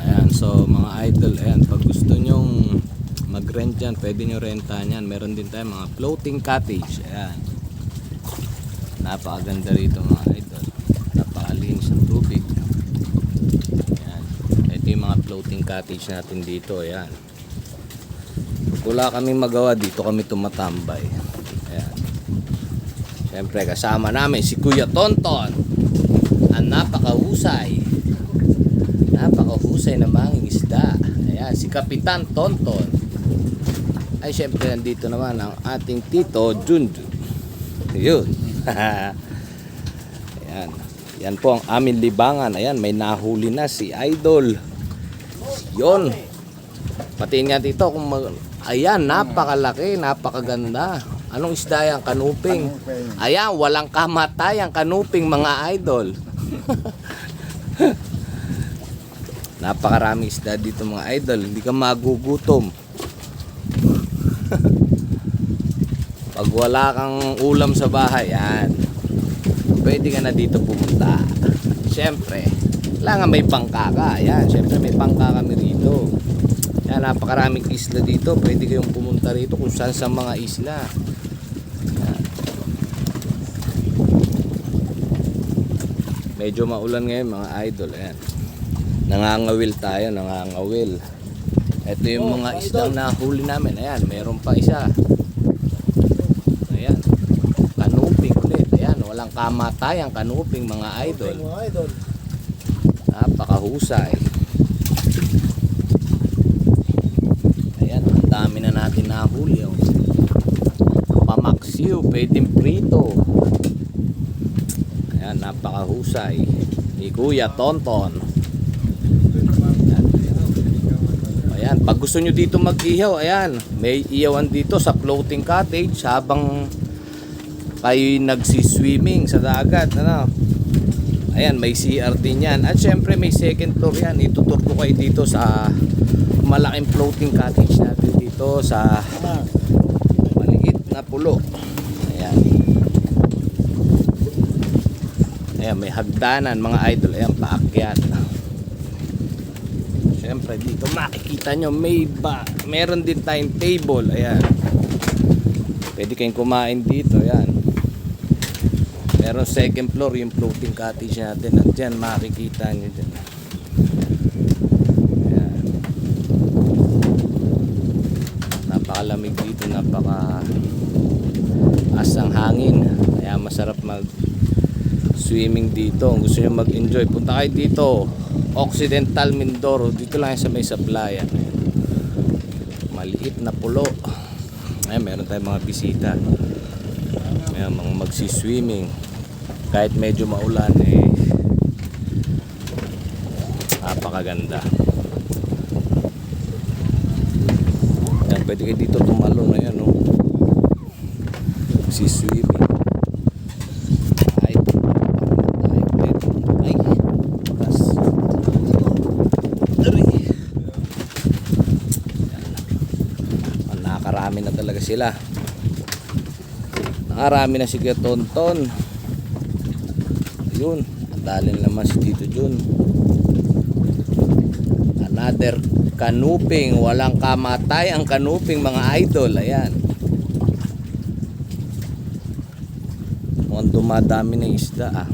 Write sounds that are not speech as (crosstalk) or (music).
Ayan, so mga idol, ayan, pag gusto nyong mag-rent yan, pwede nyo rentahan yan. Meron din tayo mga floating cottage. Ayan. Napakaganda rito mga idol. Napakalinis ng tubig. Ayan. Ito yung mga floating cottage natin dito. Ayan. Pag wala kaming magawa dito, kami tumatambay. Ayan. Siyempre, kasama namin si Kuya Tonton. Ang napakahusay. Napakahusay na manging isda. Ayan, si Kapitan Tonton. Ay, siyempre, nandito naman ang ating tito, Junjun. Yun. (laughs) Ayan. Yan po ang aming libangan. Ayan, may nahuli na si Idol. Yun. Pati nga dito kung mag... Ayan, napakalaki, napakaganda. Anong isda yan? Kanuping. Ayan, walang kamatay ang kanuping mga idol. (laughs) Napakaraming isda dito mga idol. Hindi ka magugutom. (laughs) Pag wala kang ulam sa bahay, yan. Pwede ka na dito pumunta. Siyempre, kailangan may bangka ka. Yan, siyempre may bangka kami rito. Yan, napakaraming isla dito. Pwede kayong pumunta rito kung saan sa mga isla. Medyo maulan ngayon mga idol. Ayan. Nangangawil tayo, nangangawil. Ito yung mga isdang nahuli namin. Ayan, meron pa isa. Ayan. Kanuping ulit. Ayan, walang kamatay ang kanuping mga idol. Mga idol. Napakahusay. Ayan, ang dami na natin nahuli. Oh. Pamaksiw, pwedeng prito. Ayan, napakahusay. Ni Kuya Tonton. Ayan. Ayan, pag gusto nyo dito mag-ihaw, ayan, may iyawan dito sa floating cottage habang kayo nagsiswimming sa dagat, ano. Ayan, may CR din yan. At syempre may second floor yan. Itutur ko kayo dito sa malaking floating cottage natin dito sa maliit na pulo. Ayan. Ayan, may hagdanan mga idol. Ayan, paakyat. Siyempre, dito makikita nyo, may ba, meron din tayong table. Ayan. Pwede kayong kumain dito. Ayan. Meron second floor, yung floating cottage natin. At dyan, makikita nyo dyan. Ayan. Napakalamig dito, napaka asang hangin. Kaya masarap mag swimming dito. Kung gusto nyo mag-enjoy, punta kayo dito. Occidental Mindoro. Dito lang sa may sablayan. Ayan. Maliit na pulo. Ayan, meron tayong mga bisita. Ayan, mga magsiswimming. Kahit medyo maulan eh napakaganda. Ayan, pwede kayo dito tumalon. Ayan, no? Magsiswimming. Ay, ay, pwede. Ay, bukas. Aray. Nakakarami na talaga sila. Nakarami na si Kuya Tonton. Ayun. Ang dali na naman si Tito Jun. Another kanuping. Walang kamatay ang kanuping mga idol. Ayan. Mukhang dumadami na isda ah.